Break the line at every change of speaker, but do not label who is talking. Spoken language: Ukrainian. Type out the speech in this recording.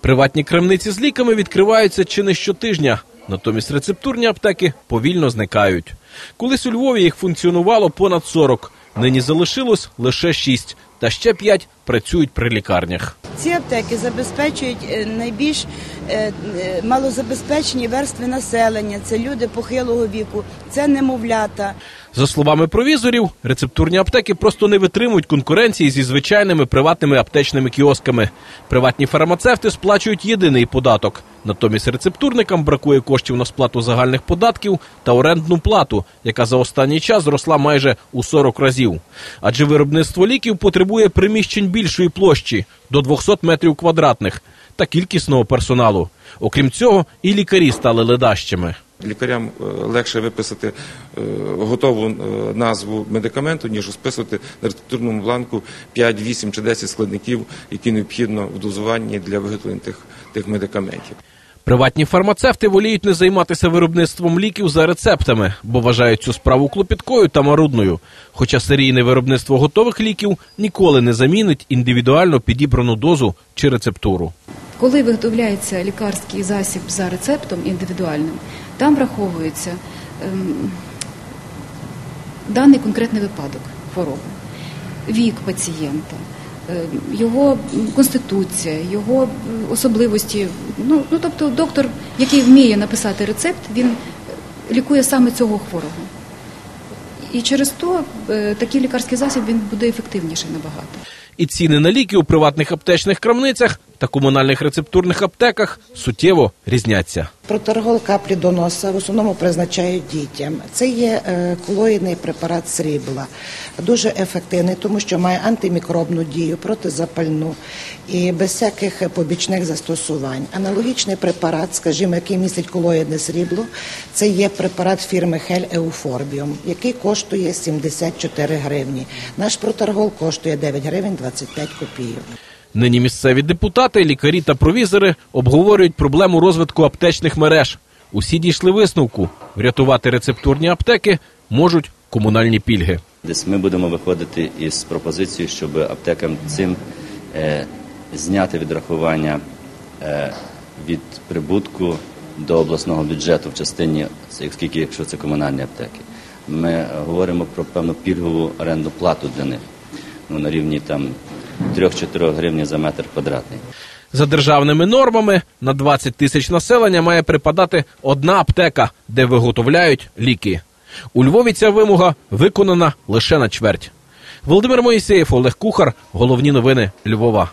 Приватні крамниці з ліками відкриваються чи не щотижня. Натомість рецептурні аптеки повільно зникають. Колись у Львові їх функціонувало понад 40. Нині залишилось лише 6, та ще 5 працюють при лікарнях.
Ці аптеки забезпечують е, найбільш е, е, малозабезпечені верстви населення. Це люди похилого віку, це немовлята.
За словами провізорів, рецептурні аптеки просто не витримують конкуренції зі звичайними приватними аптечними кіосками. Приватні фармацевти сплачують єдиний податок. Натомість рецептурникам бракує коштів на сплату загальних податків та орендну плату, яка за останній час зросла майже у 40 разів. Адже виробництво ліків потребує приміщень більшої площі до 200 метрів квадратних та кількісного персоналу. Окрім цього, і лікарі стали ледащими.
Лікарям е, легше виписати е, готову е, назву медикаменту, ніж розписувати на рецептурному бланку 5, 8 чи 10 складників, які необхідно в дозуванні для виготовлення тих, тих медикаментів.
Приватні фармацевти воліють не займатися виробництвом ліків за рецептами, бо вважають цю справу клопіткою та марудною. Хоча серійне виробництво готових ліків ніколи не замінить індивідуально підібрану дозу чи рецептуру.
Коли виготовляється лікарський засіб за рецептом індивідуальним, там враховується ем, даний конкретний випадок хвороби, вік пацієнта, ем, його конституція, його особливості. Ну, ну тобто, доктор, який вміє написати рецепт, він лікує саме цього хворого. І через то е, такий лікарський засіб він буде ефективніший набагато.
І ціни на ліки у приватних аптечних крамницях та комунальних рецептурних аптеках суттєво різняться.
Проторгол каплі до носа в основному призначають дітям. Це є е, колоїдний препарат срібла, дуже ефективний, тому що має антимікробну дію, протизапальну і без всяких побічних застосувань. Аналогічний препарат, скажімо, який містить колоїдне срібло, це є препарат фірми Хель Еуфорбіум, який коштує 74 гривні. Наш проторгол коштує 9 гривень 25 копійок.
Нині місцеві депутати, лікарі та провізори обговорюють проблему розвитку аптечних мереж. Усі дійшли висновку: врятувати рецептурні аптеки можуть комунальні пільги.
Десь ми будемо виходити із пропозицією, щоб аптекам цим е, зняти відрахування е, від прибутку до обласного бюджету в частині, оскільки якщо це комунальні аптеки. Ми говоримо про певну пільгову оренду плату для них ну, на рівні там 3-4 гривні за метр квадратний.
За державними нормами на 20 тисяч населення має припадати одна аптека, де виготовляють ліки. У Львові ця вимога виконана лише на чверть. Володимир Моїсеєв, Олег Кухар. Головні новини Львова.